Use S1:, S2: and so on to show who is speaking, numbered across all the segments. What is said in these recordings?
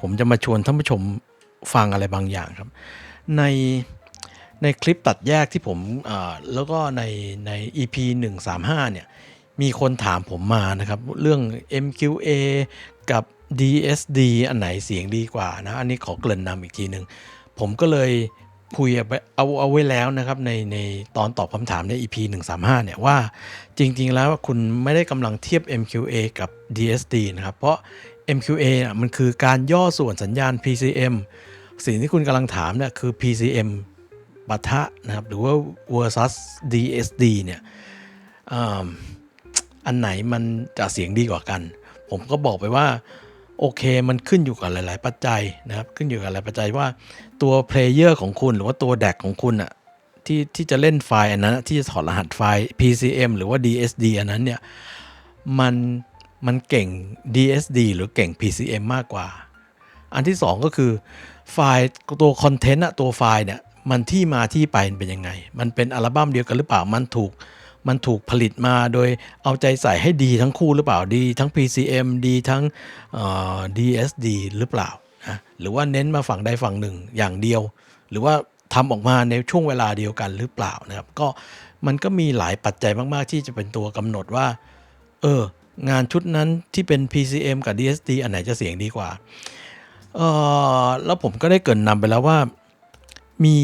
S1: ผมจะมาชวนท่านผู้ชมฟังอะไรบางอย่างครับ ในในคลิปตัดแยกที่ผมแล้วก็ในใน EP 135 เนี่ย มีคนถามผมมานะครับ เรื่อง MQA กับ DSD อันไหนเสียงดีกว่านะ อันนี้ขอเกริ่นนำอีกทีหนึ่งผมก็เลยคุยเอาเอาเอาไว้แล้วนะครับในในตอนตอบคำถามใน EP 135 เนี่ยว่าจริง ๆ แล้วคุณไม่ได้กำลังเทียบ MQA กับ DSD นะครับ เพราะ MQA อะมันคือการย่อส่วนสัญญาณ PCM สิ่งที่คุณกำลังถามเนี่ยคือ PCM ปะทะนะครับ หรือว่า versus DSD เนี่ยอ,อันไหนมันจะเสียงดีกว่ากัน ผมก็บอกไปว่า โอเคมันขึ้นอยู่กับหลาย ๆ ปัจจัยนะครับ ขึ้นอยู่กับหลายปัจจัยว่าตัวเพลเยอร์ของคุณ หรือว่าตัวแดกของคุณอะที่ที่จะเล่นไฟล์อันนั้นที่จะถอดรหัสไฟล์ PCM หรือว่า DSD อันนั้นเนี่ยมัน มันเก่ง DSD หรือเก่ง PCM มากกว่า อันที่ 2 ก็คือไฟล์ตัวคอนเทนต์อะตัวไฟล์เนี่ยมันที่มาที่ไปเป็นยังไง มันเป็นอัลบั้มเดียวกันหรือเปล่า มันถูก มันถูกผลิตมาโดยเอาใจใส่ให้ดีทั้งคู่หรือเปล่า ดีทั้ง PCM ดีทั้ง DSD หรือเปล่านะหรือว่าเน้นมาฝั่งใดฝั่งหนึ่งอย่างเดียว หรือว่าทำออกมาในช่วงเวลาเดียวกันหรือเปล่านะครับ ก็มันก็มีหลายปัจจัยมาก ๆ ที่จะเป็นตัวกำหนดว่า เออ งานชุดนั้นที่เป็น PCM กับ DSD อันไหนจะเสียงดีกว่าเออแล้วผมก็ได้เกินนำไปแล้วว่ามี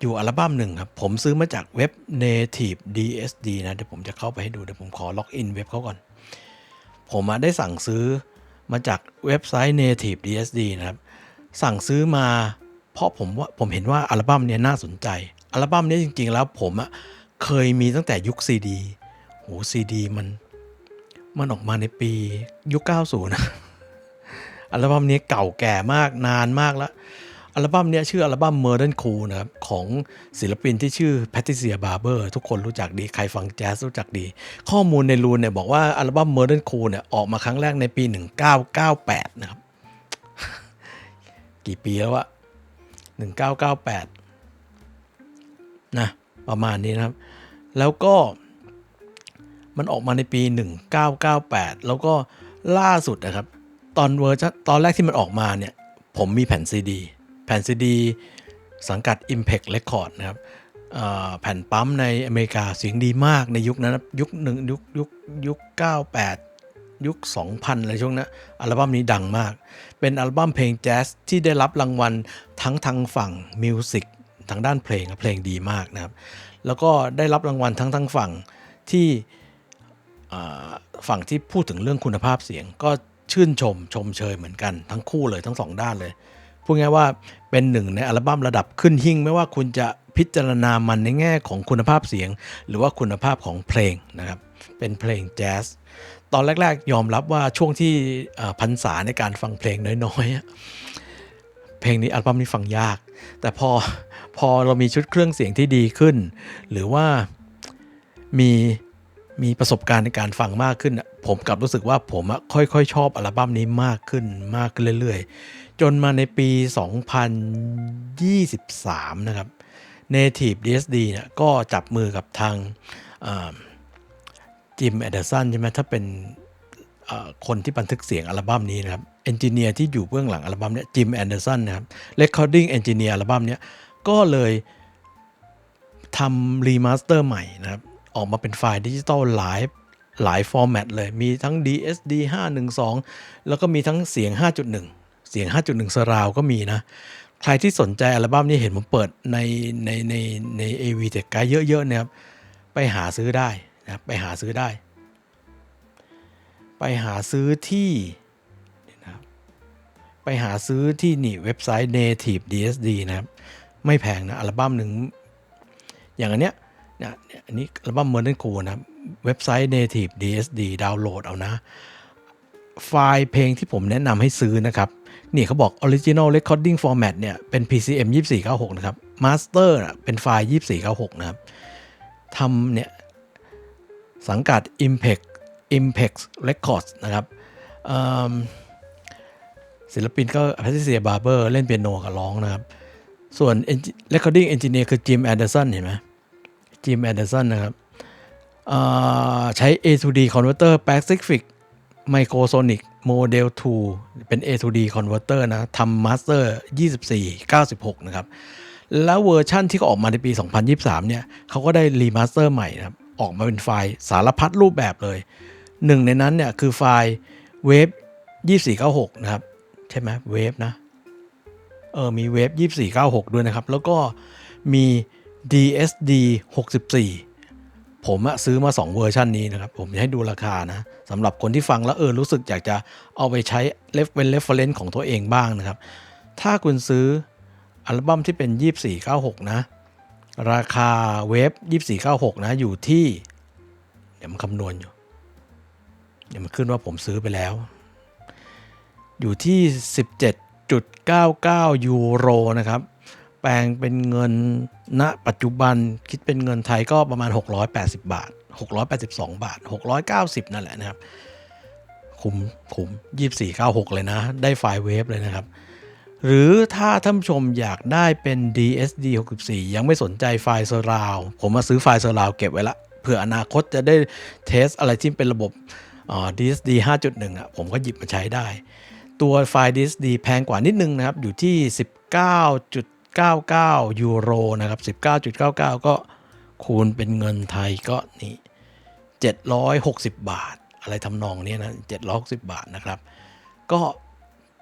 S1: อยู่อัลบั้มหนึ่งครับ ผมซื้อมาจากเว็บ Native DSD นะ เดี๋ยวผมจะเข้าไปให้ดู เดี๋ยวผมขอล็อกอินเว็บเขาก่อน ผมได้สั่งซื้อมาจากเว็บไซต์ Native DSD นะครับ สั่งซื้อมาเพราะผมว่าผมเห็นว่าอัลบั้มนี้น่าสนใจ อัลบั้มนี้จริง ๆ แล้วผมอะเคยมีตั้งแต่ยุค CD โห CD มัน มันออกมาในปียุค 90 นะ อัลบั้มนี้เก่าแก่มากนานมากแล้ว อัลบั้มนี้ชื่ออัลบั้ม Modern Cool นะครับ ของศิลปินที่ชื่อ Patricia Barber ทุกคนรู้จักดี ใครฟังแจ๊สรู้จักดี ข้อมูลในรูนเนี่ยบอกว่าอัลบั้ม Modern Cool เนี่ยออกมาครั้งแรกในปี 1998 นะครับ กี่ปีแล้วอะ1998 นะ ประมาณนี้นะครับ แล้วก็ มันออกมาในปี 1998 แล้วก็ล่าสุดนะครับ ตอนเวอร์ชันตอนแรกที่มันออกมาเนี่ย ผมมีแผ่นซีดีแผ่นซีดีสังกัด Impact Record นะครับแผ่นปั๊มในอเมริกาเสียงดีมากในยุคนั้นยุคหนึ่งยุคยุคยุค 98 ยุค 2000อะไรช่วงนั้นอัลบั้มนี้ดังมาก เป็นอัลบั้มเพลงแจ๊สที่ได้รับรางวัลทั้งทางฝั่งมิวสิกทางด้านเพลงเพลงดีมากนะครับ แล้วก็ได้รับรางวัลทั้งทางฝั่งที่ ฝั่งที่พูดถึงเรื่องคุณภาพเสียง ก็ชื่นชมชมเชยเหมือนกันทั้งคู่เลยทั้งสองด้านเลยพูดง่ายว่าเป็นหนึ่งในอัลบั้มระดับขึ้นหิ่งไม่ว่าคุณจะพิจารณามันในแง่ของคุณภาพเสียง หรือว่าคุณภาพของเพลงนะครับ เป็นเพลงแจ๊สตอนแรก ๆ ยอมรับว่าช่วงที่พรรษาในการฟังเพลงน้อยๆ เพลงนี้อัลบั้มนี้ฟังยาก แต่พอพอเรามีชุดเครื่องเสียงที่ดีขึ้น หรือว่ามี มีประสบการณ์ในการฟังมากขึ้น ผมกลับรู้สึกว่าผมค่อยๆ ชอบอัลบั้มนี้มากขึ้นมากขึ้นเรื่อยๆ จนมาในปี 2023 นะครับ Native DSD เนี่ยก็จับมือกับทางจิมแอดเดอร์สันใช่ไหมถ้าเป็นคนที่บันทึกเสียงอัลบั้มนี้นะครับเอนจิเนียร์ที่อยู่เบื้องหลังอัลบั้มเนี้ยจิมแอนเดอร์สันนะครับเรคคอร์ดิ้งเอนจิเนียร์อัลบั้มเนี้ยก็เลยทำรีมาสเตอร์ใหม่นะครับ ออกมาเป็นไฟล์ดิจิตอลหลายหลายฟอร์แมตเลย มีทั้ง DSD 512 แล้วก็มีทั้งเสียง 5.1 เสียง 5.1สราวก็มีนะ ใครที่สนใจอัลบั้มนี้เห็นผมเปิดในในในใน AV t e c h เยอะๆนะครับ ไปหาซื้อได้นะไปหาซื้อได้ ไปหาซื้อที่นะครับไปหาซื้อที่นี่เว็บไซต์ Native DSD นะครับ ไม่แพงนะ อัลบั้มหนึ่งอย่างอันเนี้ย นี่ยเนี่ยอันนี้อัลบั้ม Modern Cool นะเว็บไซต์ Native DSD ดาวน์โหลดเอานะ ไฟล์เพลงที่ผมแนะนำให้ซื้อนะครับ นี่เขาบอก Original Recording Format เนี่ยเป็น PCM 2496 นะครับ Master นะเป็นไฟล์ 2496 นะครับทำเนี่ยสังกัด Impact Impact Records นะครับศิลปินก็ Patricia Barber เล่นเปียโนกับร้องนะครับ ส่วน Recording Engineer คือ Jim Anderson เห็นไหม Jim Anderson นนะครับใช้ A to D Converter Pacific Microsonic Model 2 เป็น A to D converter นะทำ Master 24 96 นะครับ แล้วเวอร์ชั่นที่เขาออกมาในปี 2023 เนี่ยเขาก็ได้รีมาสเตอร์ใหม่นะครับ ออกมาเป็นไฟล์สารพัดรูปแบบเลย หนึ่งในนั้นเนี่ยคือไฟล์เวฟ2496 นะครับ ใช่ไหมเวฟนะ เออ มีเวฟ2496 ด้วยนะครับ แล้วก็มี DSD 64 ผมซื้อมา 2 เวอร์ชันนี้นะครับ ผมจะให้ดูราคานะสำหรับคนที่ฟังแล้วเออรู้สึกอยากจะเอาไปใช้เลฟเป็นเรฟเฟรนซ์ของตัวเองบ้างนะครับ ถ้าคุณซื้ออัลบั้มที่เป็น 2496 นะ ราคาเวฟ2496 นะ อยู่ที่ เดี๋ยวมันคำนวณอยู่ เดี๋ยวมันขึ้นว่าผมซื้อไปแล้ว อยู่ที่ 17.99 ยูโรนะครับ ลงเป็นเงินณปัจจุบันคิดเป็นเงินไทยก็ประมาณ 680 บาท 682 บาท 690 นั่นแหละนะครับ คุ้มคุ้ม2496 เลยนะ ได้ไฟล์เวฟเลยนะครับ หรือถ้าท่านชมอยากได้เป็น DSD 64 ยังไม่สนใจไฟล์เซอร์ราวผมมาซื้อไฟล์เซอร์ราวเก็บไว้ละเผื่ออนาคตจะได้เทสอะไรที่เป็นระบบอ่า DSD 5.1 อะ ผมก็หยิบมาใช้ได้ ตัวไฟล์ DSD แพงกว่านิดนึงนะครับ อยู่ที่ 19.99 ยูโรนะครับ 19.99 ก็คูณเป็นเงินไทยก็นี่760 บาท อะไรทำนองนี้นะ 760 บาทนะครับ ก็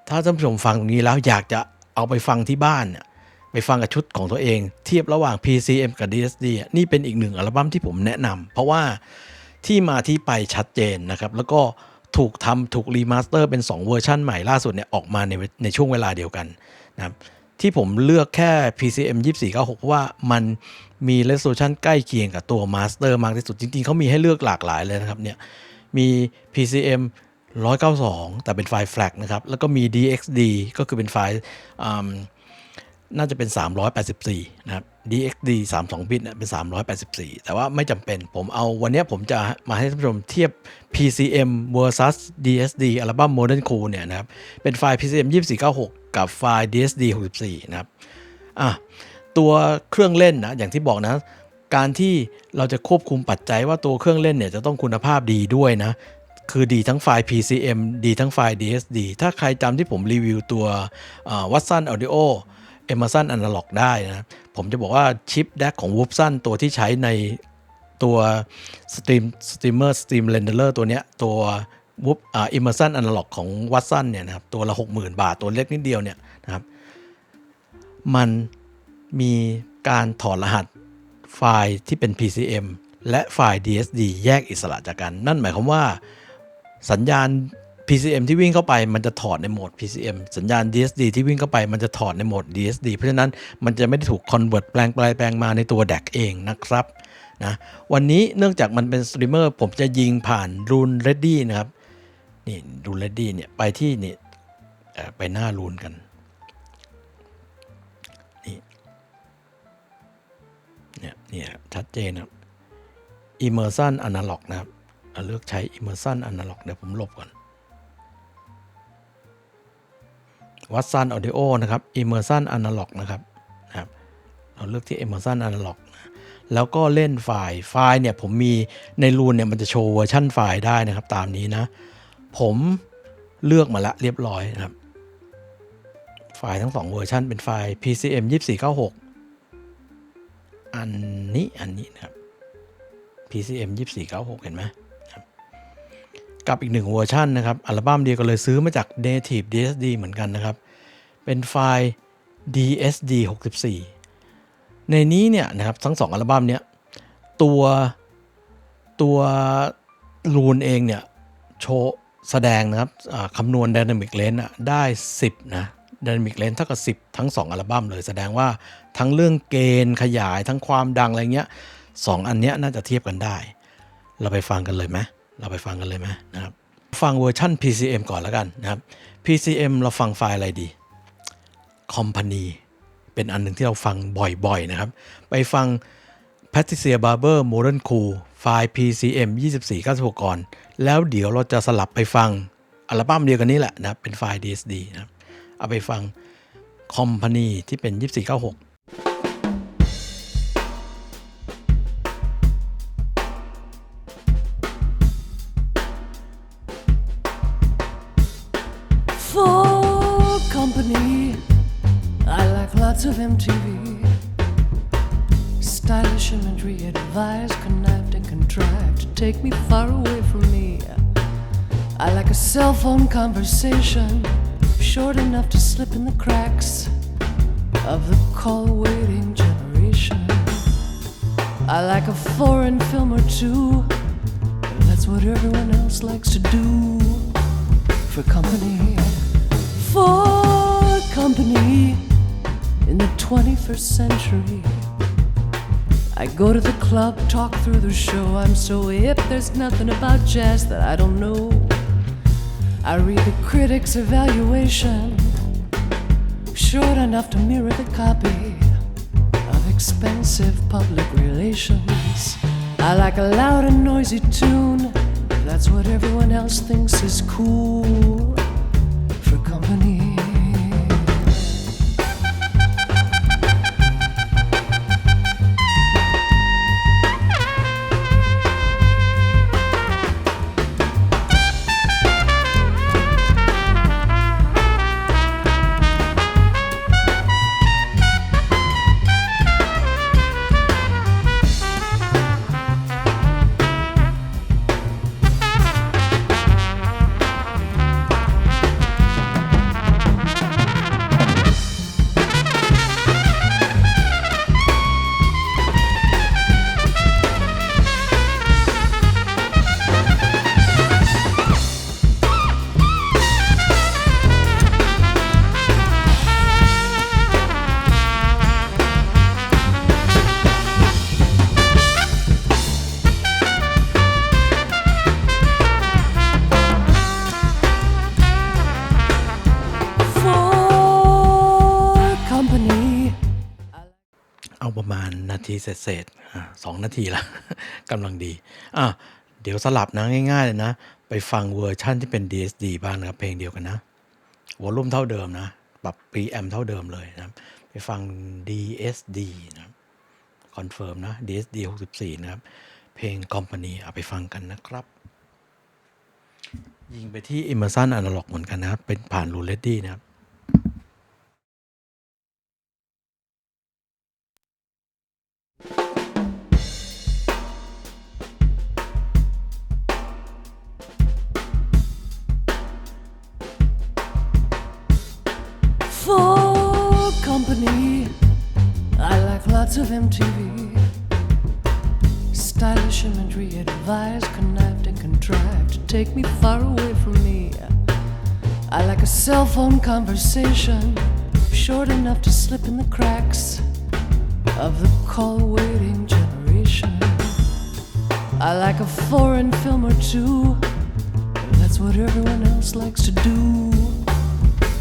S1: ถ้าท่านผู้ชมฟังตรงนี้แล้วอยากจะเอาไปฟังที่บ้านเนี่ยไปฟังกับชุดของตัวเอง เทียบระหว่าง PCM กับ DSD อะนี่เป็นอีกหนึ่งอัลบั้มที่ผมแนะนำเพราะว่าที่มาที่ไปชัดเจนนะครับ แล้วก็ถูกทำถูกรีมาสเตอร์เป็น 2 เวอร์ชันใหม่ล่าสุดเนี่ยออกมาในในช่วงเวลาเดียวกันนะครับ ที่ผมเลือกแค่ PCM 2496 เพราะว่ามันมี resolution ใกล้เคียงกับตัว Master มากที่สุด จริงๆ เขามีให้เลือกหลากหลายเลยนะครับเนี่ยมี PCM 192 แต่เป็นไฟล์ FLAC นะครับ แล้วก็มี DXD ก็คือเป็นไฟล์น่าจะเป็น 384 นะครับ DXD 32 บิตเนี่ยเป็น 384 แต่ว่าไม่จำเป็น ผมเอาวันนี้ผมจะมาให้ท่านผู้ชมเทียบ PCM versus DSD อัลบั้ม Modern Cool เนี่ยนะครับ เป็นไฟล์ PCM 2496 กับไฟล์ DSD 64 นะครับอะตัวเครื่องเล่นนะอย่างที่บอกนะ การที่เราจะควบคุมปัจจัยว่าตัวเครื่องเล่นเนี่ยจะต้องคุณภาพดีด้วยนะ คือดีทั้งไฟล์ PCM ดีทั้งไฟล์ DSD ถ้าใครจำที่ผมรีวิวตัววัตสัน Audio Emerson Analog ได้นะ ผมจะบอกว่าชิป DAC ของ w o o p s o n ตัวที่ใช้ในตัวสตรีมสตรีมเมอร์สตรีมเรนเดอร์ตัวเนี้ยตัว w o o p อ่า Emerson Analog ของ Watson เนี่ยนะครับตัวละ 60,000 บาทตัวเล็กนิดเดียวเนี่ยนะครับมันมีการถอดรหัสไฟล์ที่เป็น PCM และไฟล์ DSD แยกอิสระจากกัน นั่นหมายความว่าสัญญาณ PCM ที่วิ่งเข้าไปมันจะถอดในโหมด PCM สัญญาณ DSD ที่วิ่งเข้าไปมันจะถอดในโหมด DSD เพราะฉะนั้นมันจะไม่ได้ถูก convert แปลงไปแปลงมาในตัว DAC เองนะครับนะวันนี้เนื่องจากมันเป็นสตรีมเมอร์ผมจะยิงผ่าน Rune Ready นะครับ นี่ Rune Ready เนี่ยไปที่นี่ไปหน้า Rune กันนี่เนี่ยเนี่ยชัดเจนนะครับ immersion analog นะครับเราเลือกใช้ immersion analog เดี๋ยวผมลบก่อนวัดซัน audio นะครับ immersion analog นะครับนะครับ เราเลือกที่ immersion analog แล้วก็เล่นไฟล์ ไฟล์เนี่ยผมมีในรูนเนี่ยมันจะโชว์เวอร์ชันไฟล์ได้นะครับ ตามนี้นะ ผมเลือกมาละเรียบร้อยนะครับ ไฟล์ทั้ง 2 เวอร์ชันเป็นไฟล์ PCM 2496 อันนี้อันนี้นะครับ PCM 2496 เห็นไหมครับกับอีกหนึ่งเวอร์ชันนะครับ อัลบั้มเดียวกันเลยซื้อมาจาก Native DSD เหมือนกันนะครับ เป็นไฟล์ DSD 64 ในนี้เนี่ยนะครับทั้งสองอัลบั้มเนี้ยตัวตัวรูนเองเนี่ยโชว์ แสดงนะครับคำนวณ Dynamic Range อะได้ 10 นะ Dynamic Range เท่ากับ 10 ทั้ง 2 อัลบั้มเลย แสดงว่าทั้งเรื่องเกณฑ์ขยายทั้งความดังอะไรเงี้ยสองอันเนี้ยน่าจะเทียบกันได้ เราไปฟังกันเลยไหมเราไปฟังกันเลยไหมนะครับฟังเวอร์ชัน PCM ก่อนแล้วกันนะครับ PCM เราฟังไฟล์อะไรดี Company เป็นอันหนึ่งที่เราฟังบ่อยๆนะครับ ไปฟัง Patricia Barber Modern Cool ไฟล์ PCM 2496ก่อน แล้วเดี๋ยวเราจะสลับไปฟัง อัลบั้มเดียวกันนี้แหละนะเป็นไฟล์ DSD นะเอาไปฟัง
S2: คอมพานีที่เป็น 2496 conversation, short enough to slip in the cracks of the call waiting generation. I like a foreign film or two. That's what everyone else likes to do for company. For company in the 21st century. I go to the club, talk through the show. I'm so hip, there's nothing about jazz that I don't know. I read the critics' evaluation, short enough to mirror the copy of expensive public relations. I like a loud and noisy tune. That's what everyone else thinks is cool
S1: เศษๆสองนาทีละกำลังดีอะเดี๋ยวสลับนะง่ายๆเลยนะ ไปฟังเวอร์ชั่นที่เป็น DSD บ้างนะครับเพลงเดียวกันนะวอลลุ่มเท่าเดิมนะปรับ preamp เท่าเดิมเลยนะไปฟัง DSD นะคอนเฟิร์มนะ DSD 64 นะครับ เพลง Company เอาไปฟังกันนะครับ ยิงไปที่ Emerson Analog เหมือนกันนะครับ เป็นผ่าน r o u l e t t y นะครับ
S2: Lots of MTV. Stylish imagery advised, connived, and contrived to take me far away from me. I like a cell phone conversation, short enough to slip in the cracks of the call waiting generation. I like a foreign film or two. That's what everyone else likes to do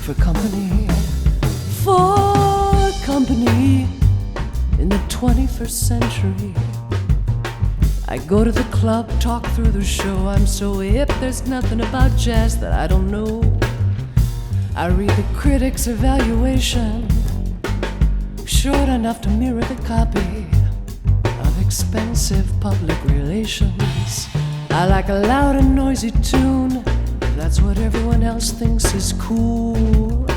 S2: for company. For company in the 21st century. I go to the club, talk through the show. I'm so hip, there's nothing about jazz that I don't know. I read the critics' evaluation, short enough to mirror the copy of expensive public relations. I like a loud and noisy tune. That's what everyone else thinks is cool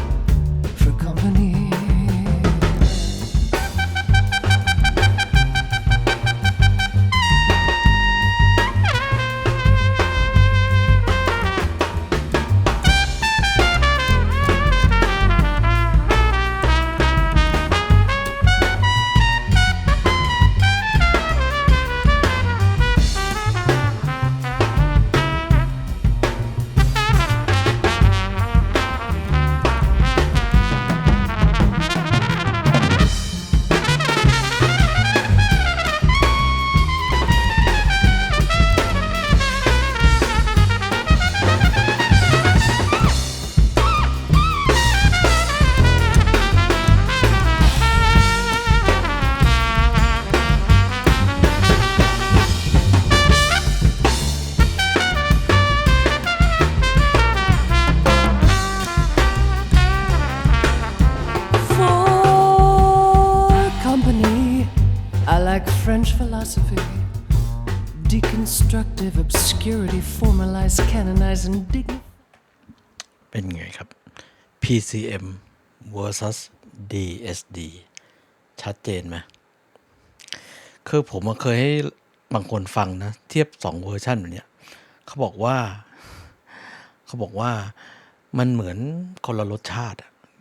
S1: PCM versus DSD ชัดเจนไหมคือผมเคยให้บางคนฟังนะ เทียบสองเวอร์ชันแบบเนี้ยเขาบอกว่า เขาบอกว่ามันเหมือนคนละรสชาติ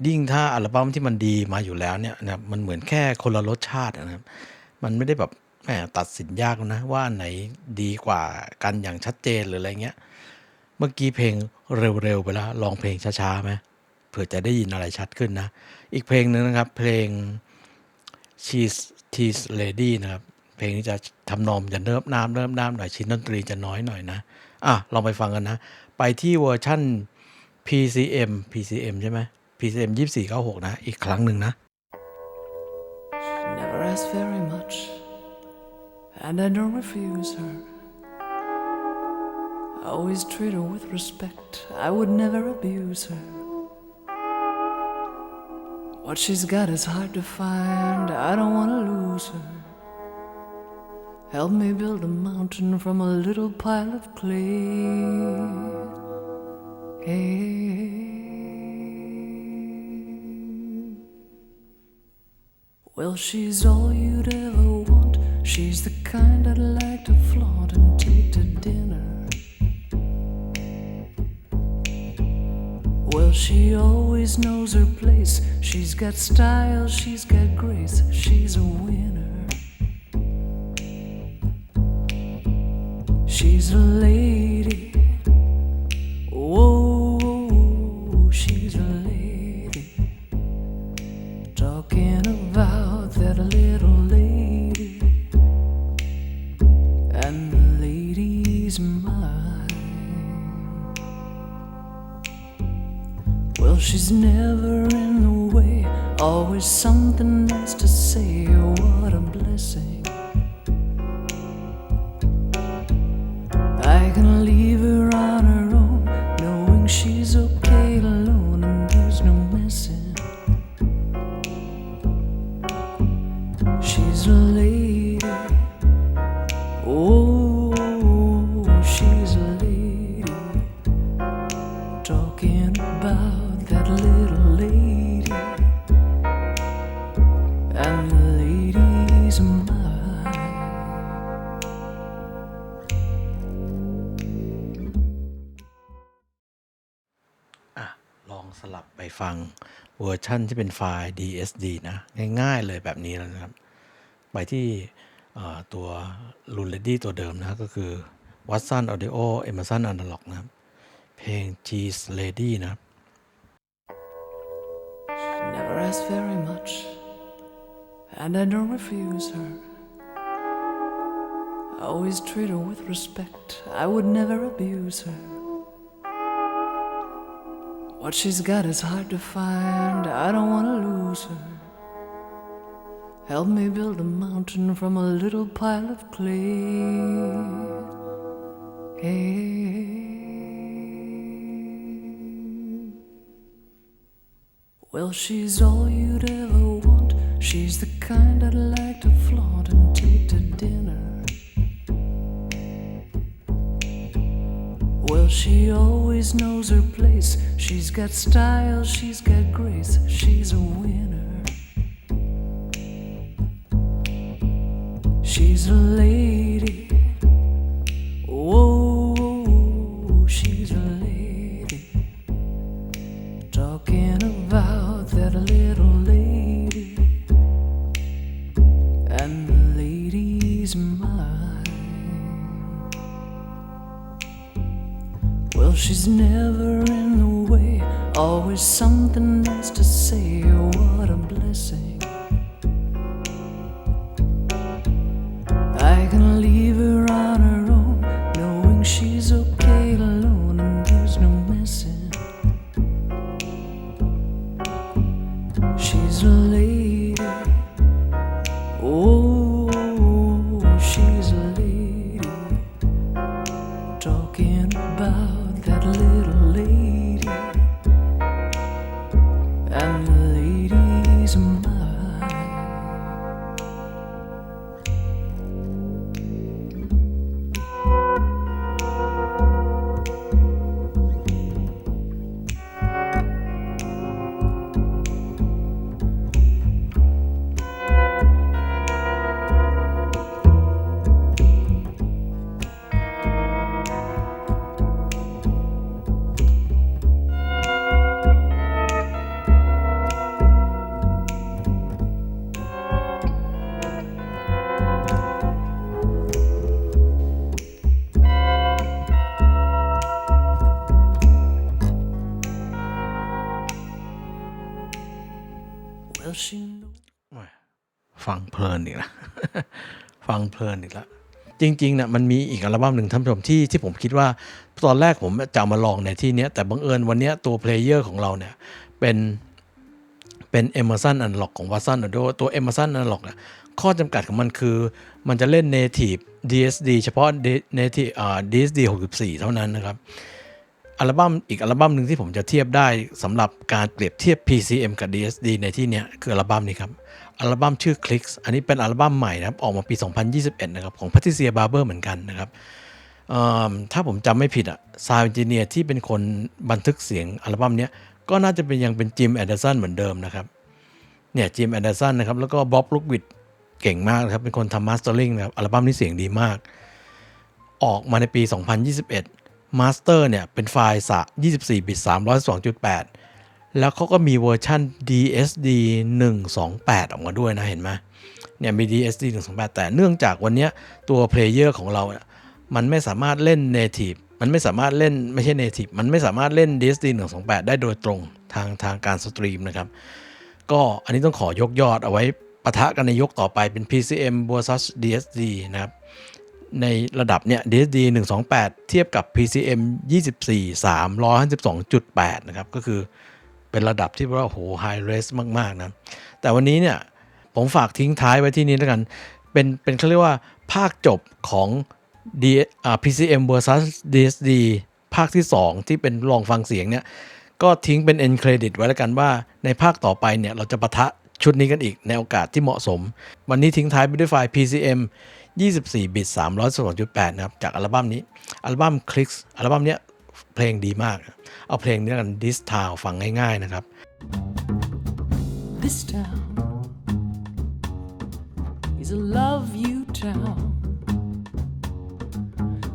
S1: ยิ่งถ้าอัลบั้มที่มันดีมาอยู่แล้วเนี่ยนะมันเหมือนแค่คนละรสชาตินะครับ มันไม่ได้แบบแหมตัดสินยากนะ ว่าอันไหนดีกว่ากันอย่างชัดเจนหรืออะไรเงี้ย เมื่อกี้เพลงเร็วๆไปแล้วลองเพลงช้าๆไหม ผื่อจะได้ยินอะไรชัดขึ้นนะ อีกเพลงหนึ่งนะครับ เพลง She's Tease Lady นะครับ เพลงนี้จะทำนองจะเนิบน้ำเนิบน้ำหน่อยชิ้นดนตรีจะน้อยหน่อยนะ อะลองไปฟังกันนะ ไปที่เวอร์ชั่น PCM PCM ใช่ไหม PCM 2496 นะ อีกครั้งหนึ่งนะ
S2: Never asked very much, and I don't refuse her. I always treat her with respect, I would never abuse her. What she's got is hard to find, I don't want to lose her. Help me build a mountain from a little pile of clay. Hey. Well, she's all you'd ever want. She's the kind I'd like to flaunt and take to dinner. She always knows her place. She's got style, she's got grace, she's a winner. She's a lady. Well, she's never in the way. Always something nice to say. What a blessing.
S1: ชันที่เป็นไฟล์ DSD นะง่ายๆเลยแบบนี้แล้วนะครับ ไปที่ตัว r u n Ready ตัวเดิมนะก็คือ Watson Audio Emerson Analog นะครับ เพลง Cheese Lady นะครับ
S2: Never asked very much, and I don't refuse her. I always treat her with respect, I would never abuse her. What she's got is hard to find, I don't want to lose her. Help me build a mountain from a little pile of clay. Well, she's all you'd ever want. She's the kind I'd like to flaunt and take to dinner. She always knows her place. She's got style, she's got grace, she's a winner. She's a lady. Okay alone
S1: ลินอีกแล้วฟังเพลินอีกแล้วจริงๆนี่ยมันมีอีกอัลบั้มหนึ่งท่านผู้ชมที่ที่ผมคิดว่า ตอนแรกผมจะามาลองในที่นี้แต่บังเอิญวันนี้ตัวเพลเยอร์ของเราเนี่ยเป็นเป็น Emerson Unlock ของ Watson Audio ตัว Emerson Unlock เนี่ยข้อจำกัดของมันคือมันจะเล่น Native DSD เฉพาะ Native อ่า DSD 64 เท่านั้นนะครับ อัลบั้มอีกอัลบั้มหนึ่งที่ผมจะเทียบได้สำหรับการเปรียบเทียบ PCM กับ DSD ในที่เนี้ยคืออัลบั้มนี้ครับ อัลบั้มชื่อ Clicks อันนี้เป็นอัลบั้มใหม่นะครับ ออกมาปี 2021 นะครับ ของ Patricia Barber เหมือนกันนะครับถ้าผมจำไม่ผิดอะซาวด์ n จิเนียร์ที่เป็นคนบันทึกเสียงอัลบั้มเนี้ยก็น่าจะเป็นยังเป็นจิมแอนเดอร์สันเหมือนเดิมนะครับเนี่ยจิมแอนเดอร์สันนะครับแล้วก็บ๊อบลูกวิดเก่งมากนะครับเป็นคนทำมาสเตอร์ลิงนะครับอัลบั้มนี้เสียงดีมาก ออกมาในปี 2021 มาสเตอร์เนี่ยเป็นไฟล์สะ24 บิต302.8 แล้วเขาก็มีเวอร์ชัน DSD 128 ออกมาด้วยนะเห็นไหมเนี่ยมี DSD 128 แต่เนื่องจากวันนี้ตัวเพลเยอร์ของเราเนี่ยมันไม่สามารถเล่น Native มันไม่สามารถเล่นไม่ใช่ Native มันไม่สามารถเล่น DSD 128 ได้โดยตรงทางทางการสตรีมนะครับ ก็อันนี้ต้องขอยกยอดเอาไว้ปะทะกันในยกต่อไปเป็น PCM versus DSD นะครับ ในระดับเนี่ย DSD 128 เทียบกับ PCM 24 352.8 นะครับ ก็คือเป็นระดับที่ว่าโห high res มาก ๆ นะ แต่วันนี้เนี่ย ผมฝากทิ้งท้ายไว้ที่นี้แล้วกัน เป็นเป็นเขาเรียกว่าภาคจบของ D PCM versus DSD ภาคที่ 2 ที่เป็นลองฟังเสียงเนี่ย ก็ทิ้งเป็น end credit ไว้แล้วกันว่าในภาคต่อไปเนี่ย เราจะปะทะชุดนี้กันอีกในโอกาสที่เหมาะสม วันนี้ทิ้งท้ายไปด้วยไฟล์ PCM 24 บิต302.8 นะครับ จากอัลบั้มนี้ อัลบั้ม Clicks อัลบั้มเนี้ยเพลงดีมาก เอาเพลงนี้กัน This Town ฟังง่ายๆนะครับ
S2: This town is a love you town,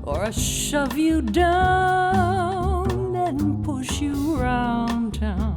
S2: or a shove you down and push you round town.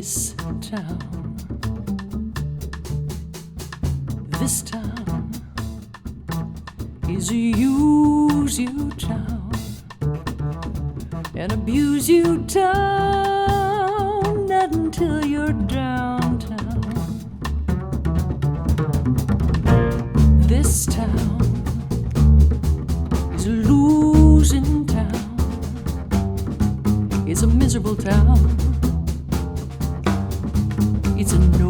S2: This town. This town is a use you town and abuse you town not until you're downtown. This town is losing town. It's a miserable town. It's a nowhere